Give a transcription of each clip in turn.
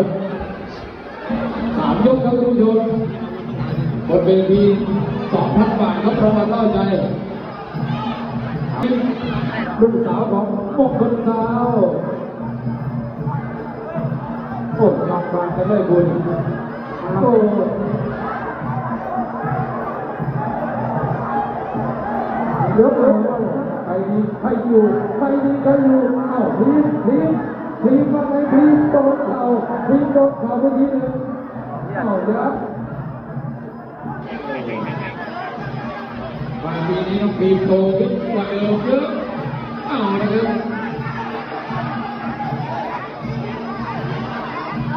ครับสามยกครับคุณผู้ชมบนเวทีสองพันบาทครับรางวัลเล่าใจลูกสาวของมงคลสาวโอ้ยอมบานกันเลยบุญโอ้เยอะเลยใครดีใครอยู่ใครดีใครอยู่อ้าทีมทีม ทีมมาไงทีมโดนเข่าทีมโดนเข่าไปทีหนึงเอ้าเดี๋ยวบางทีนี้น้องพีมโตขึ้นกว่าเดิมเยอะเอาละครับ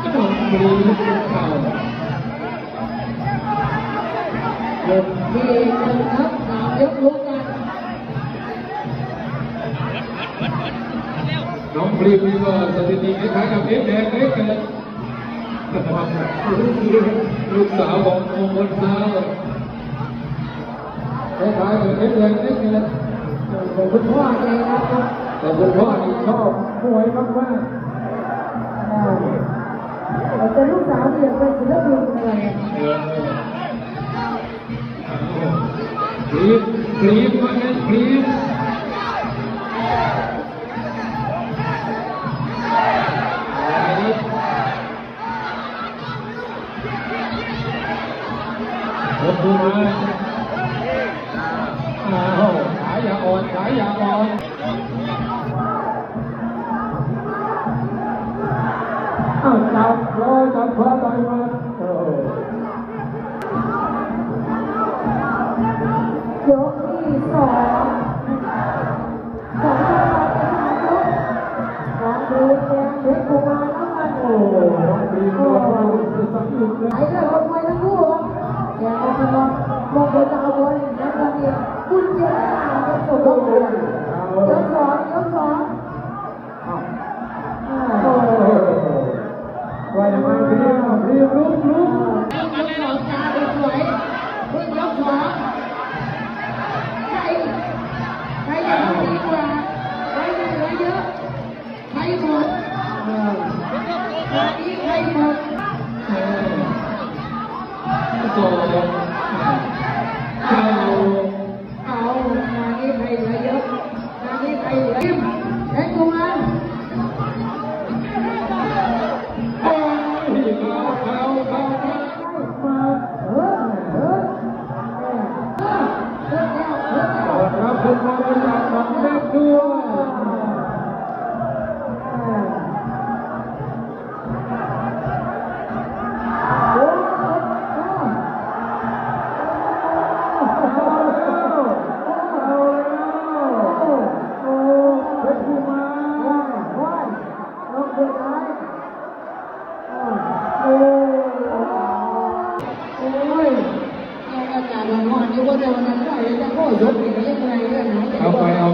ก็ต้องมีลูกเข่ายกที่หนึ่งครับสามยกลุก รีมนี่ก็สถิติคล้ายๆกับเอฟแดงเล็กกันลูกสาวของมงคลสาวคล้ายๆกับเอฟแดงเล็กกันของคุณพ่อเองนะครับแต่คุณพ่อนี่ชอบมวยมากแต่ลูกสาวเนี่ยเป็นศิลปินเลยๆเออพรีมพรีมมาเลย พรีมรถดูมาอ้าวขายอย่าอ่อนขายอย่าอ่อนอ้าวจับรอจับคอต่อยมาเออยกที่สองสองของเพลงแดงเพชรกุมารน้ำมันโอ้โอ้น้องปีนตัวเราจะสังยุกเลยไอ้เรื่องคนมวยทั้งคู่ครับ แกก็คือว่ามองคนจะเอาบอลแล้วก็มีคุณเจ้าอ่านเป็นสุดยอดเลยยกสองยกสองอ้าวโอ้ว่าอย่างไรพี่พี่ลุกลุกยกสองตาสวยเพิ่งยกสองใครใครจะทำดีกว่าใครจะเหลือเยอะใครหมดวันนี้ใครหมดสอง เอาเอางานนี้ใครเหลือเยอะงานนี้ใครเหลือยิ้มแทงกุม เอาไปเอา